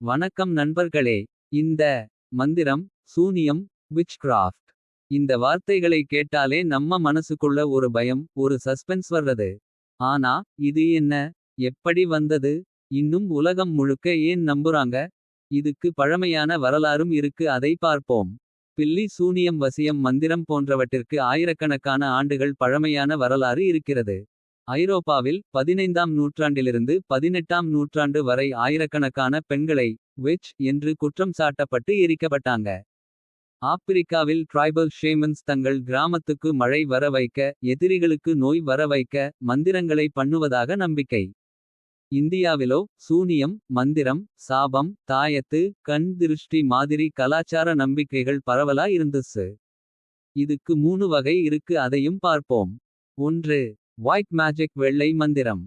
வணக்கம் நண்பர்களே. இந்த மந்திரம் சூனியம் விச்கிராஃப்ட் இந்த வார்த்தைகளை கேட்டாலே நம்ம மனசுக்குள்ள ஒரு பயம் ஒரு சஸ்பென்ஸ் வர்றது. ஆனா இது என்ன? எப்படி வந்தது? இன்னும் உலகம் முழுக்க ஏன் நம்புறாங்க? இதுக்கு பழமையான வரலாறும் இருக்கு அதை பார்ப்போம். பில்லி சூனியம் வசியம் மந்திரம் போன்றவற்றிற்கு ஆயிரக்கணக்கான ஆண்டுகள் பழமையான வரலாறு இருக்கிறது. ஐரோப்பாவில் பதினைந்தாம் நூற்றாண்டிலிருந்து பதினெட்டாம் நூற்றாண்டு வரை ஆயிரக்கணக்கான பெண்களை வெச் என்று குற்றம் சாட்டப்பட்டு எரிக்கப்பட்டாங்க. ஆப்பிரிக்காவில் ட்ரைபல் ஷேமன்ஸ் தங்கள் கிராமத்துக்கு மழை வர வைக்க. எதிரிகளுக்கு நோய் வர வைக்க மந்திரங்களை பண்ணுவதாக நம்பிக்கை. இந்தியாவிலோ சூனியம் மந்திரம் சாபம் தாயத்து கண் திருஷ்டி மாதிரி கலாச்சார நம்பிக்கைகள் பரவலா இருந்துச்சு. இதுக்கு மூணு வகை இருக்கு அதையும் பார்ப்போம். ஒன்று ஒயிட் மேஜிக் வெள்ளை மந்திரம்.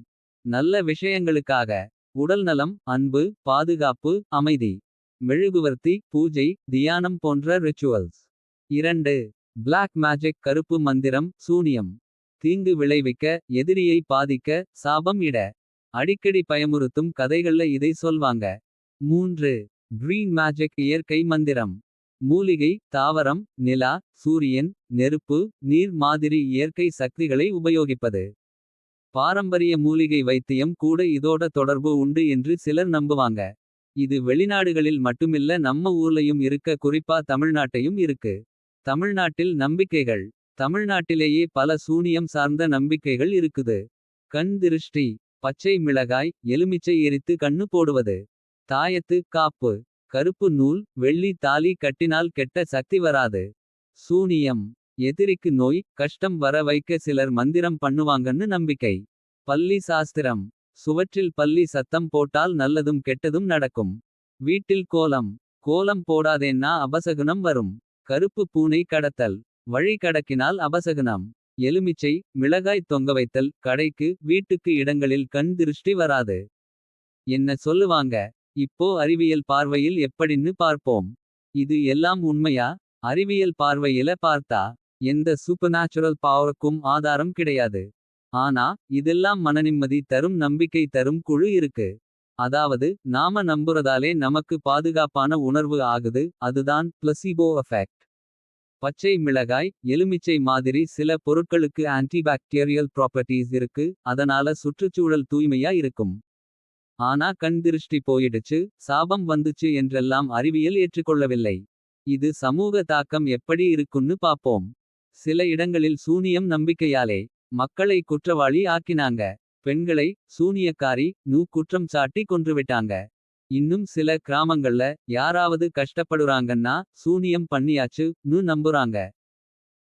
நல்ல விஷயங்களுக்காக உடல்நலம் அன்பு பாதுகாப்பு அமைதி. மெழுகுவர்த்தி பூஜை தியானம் போன்ற ரிச்சுவல்ஸ். இரண்டு பிளாக் மேஜிக் கருப்பு மந்திரம் சூனியம். தீங்கு விளைவிக்க எதிரியை பாதிக்க சாபம் இட. அடிக்கடி பயமுறுத்தும் கதைகள்ல இதை சொல்வாங்க. மூன்று கிரீன் மேஜிக் இயற்கை மந்திரம். மூலிகை தாவரம் நிலா சூரியன் நெருப்பு நீர் மாதிரி இயற்கை சக்திகளை உபயோகிப்பது. பாரம்பரிய மூலிகை வைத்தியம் கூட இதோட தொடர்பு உண்டு என்று சிலர் நம்புவாங்க. இது வெளிநாடுகளில் மட்டுமில்ல நம்ம ஊர்லயும் இருக்க குறிப்பா தமிழ்நாட்டையும் இருக்கு. தமிழ்நாட்டில் நம்பிக்கைகள் தமிழ்நாட்டிலேயே பல சூனியம் சார்ந்த நம்பிக்கைகள் இருக்குது. கண் திருஷ்டி பச்சை மிளகாய் எலுமிச்சை எரித்து கண்ணு போடுவது. தாயத்து காப்பு கருப்பு நூல் வெள்ளி தாலி கட்டினால் கெட்ட சக்தி வராது. சூனியம் எதிரிக்கு நோய் கஷ்டம் வர வைக்க சிலர் மந்திரம் பண்ணுவாங்கன்னு நம்பிக்கை. பல்லி சாஸ்திரம் சுவற்றில் பல்லி சத்தம் போட்டால் நல்லதும் கெட்டதும் நடக்கும். வீட்டில் கோலம் கோலம் போடாதேன்னா அபசகுனம் வரும். கருப்பு பூனை கடத்தல் வழி கடக்கினால் அபசகுனம். எலுமிச்சை மிளகாய் தொங்க வைத்தல் கடைக்கு வீட்டுக்கு இடங்களில் கண் திருஷ்டி வராது. என்ன சொல்லுவாங்க இப்போ அறிவியல் பார்வையில் எப்படின்னு பார்ப்போம். இது எல்லாம் உண்மையா அறிவியல் பார்வையில பார்த்தா. எந்த சூப்பர்நேச்சுரல் பவருக்கும் ஆதாரம் கிடையாது. ஆனா இதெல்லாம் மனநிம்மதி தரும் நம்பிக்கை தரும் குழு இருக்கு. அதாவது நாம நம்புறதாலே நமக்கு பாதுகாப்பான உணர்வு ஆகுது அதுதான் பிளசிபோ எஃபெக்ட். பச்சை மிளகாய் எலுமிச்சை மாதிரி சில பொருட்களுக்கு ஆன்டிபாக்டீரியல் ப்ராப்பர்ட்டிஸ் இருக்கு. அதனால சுற்றுச்சூழல் தூய்மையா இருக்கும். ஆனா கண் திருஷ்டி போயிடுச்சு சாபம் வந்துச்சு என்றெல்லாம் அறிவியல் ஏற்றுக்கொள்ளவில்லை. இது சமூக தாக்கம் எப்படி இருக்குன்னு பாப்போம். சில இடங்களில் சூனியம் நம்பிக்கையாலே மக்களை குற்றவாளி ஆக்கினாங்க. பெண்களை சூனியக்காரி நூ குற்றம் சாட்டி கொன்றுவிட்டாங்க. இன்னும் சில கிராமங்கள்ல யாராவது கஷ்டப்படுறாங்கன்னா சூனியம் பண்ணியாச்சு நு நம்புறாங்க.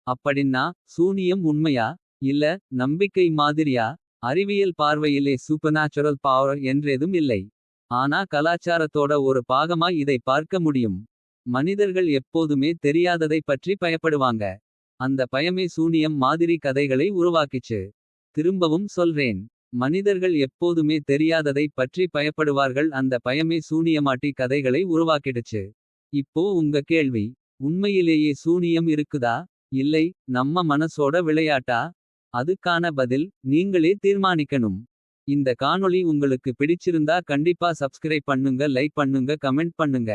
அப்படின்னா சூனியம் உண்மையா இல்ல நம்பிக்கை மாதிரியா. அறிவியல் பார்வையிலே சூப்பர்நேச்சுரல் பவர் என்றேதும் இல்லை. ஆனா கலாச்சாரத்தோட ஒரு பாகமா இதை பார்க்க முடியும். மனிதர்கள் எப்போதுமே தெரியாததை பற்றி பயப்படுவாங்க. அந்த பயமே சூனியம் மாதிரி கதைகளை உருவாக்கிச்சு. திரும்பவும் சொல்றேன். மனிதர்கள் எப்போதுமே தெரியாததை பற்றி பயப்படுவார்கள் அந்த பயமே சூனியமாட்டி கதைகளை உருவாக்கிடுச்சு. இப்போ உங்க கேள்வி உண்மையிலேயே சூனியம் இருக்குதா. இல்லை நம்ம மனசோட விளையாட்டா. அதுக்கான பதில் நீங்களே தீர்மானிக்கணும். இந்த காணொளி உங்களுக்கு பிடிச்சிருந்தா கண்டிப்பா சப்ஸ்கிரைப் பண்ணுங்க லைக் பண்ணுங்க கமெண்ட் பண்ணுங்க.